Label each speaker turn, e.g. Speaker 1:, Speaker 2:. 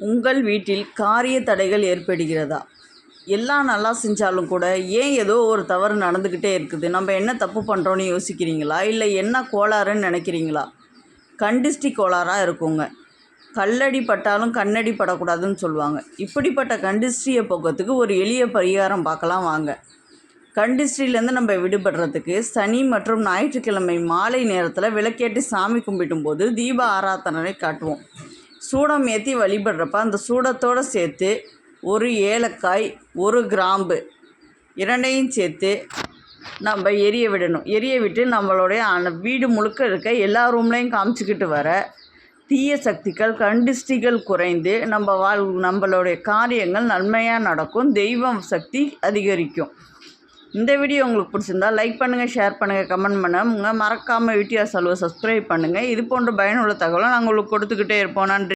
Speaker 1: உங்கள் வீட்டில் காரிய தடைகள் ஏற்படுகிறதா? எல்லாம் நல்லா செஞ்சாலும் கூட ஏன் ஏதோ ஒரு தவறு நடந்துக்கிட்டே இருக்குது? நம்ம என்ன தப்பு பண்ணுறோன்னு யோசிக்கிறீங்களா? இல்லை என்ன கோளாறுன்னு நினைக்கிறீங்களா? கண்டிஷ்டி கோளாறாக இருக்குங்க. கல்லடி பட்டாலும் கண்ணடி படக்கூடாதுன்னு சொல்லுவாங்க. இப்படிப்பட்ட கண்டிஷ்டியை போக்கத்துக்கு ஒரு எளிய பரிகாரம் பார்க்கலாம் வாங்க. கண்டிஸ்ட்ரியிலேருந்து நம்ம விடுபடுறதுக்கு சனி மற்றும் ஞாயிற்றுக்கிழமை மாலை நேரத்தில் விளக்கேட்டு சாமி கும்பிடும்போது தீப ஆராதனை காட்டுவோம். சூடம் ஏற்றி வழிபடுறப்ப அந்த சூடத்தோடு சேர்த்து ஒரு ஏலக்காய் ஒரு கிராம்பு இரண்டையும் சேர்த்து நம்ம எரிய விடணும். எரிய விட்டு நம்மளுடைய அந்த வீடு முழுக்க இருக்க எல்லா ரூம்லேயும் காமிச்சிக்கிட்டு வர தீய சக்திகள் கண்டிஷ்டிகள் குறைந்து நம்ம வாழ் நம்மளுடைய காரியங்கள் நன்மையாக நடக்கும். தெய்வம் சக்தி அதிகரிக்கும். இந்த வீடியோ உங்களுக்கு பிடிச்சிருந்தா லைக் பண்ணுங்கள் ஷேர் பண்ணுங்கள் கமெண்ட் பண்ணுங்கள் மறக்காமல் விடிஆர் செலவு சப்ஸ்கிரைப் பண்ணுங்கள் இது போன்ற பயனுள்ள தகவலை நாங்கள் உங்களுக்கு கொடுத்துக்கிட்டே இருப்போம். நன்றி.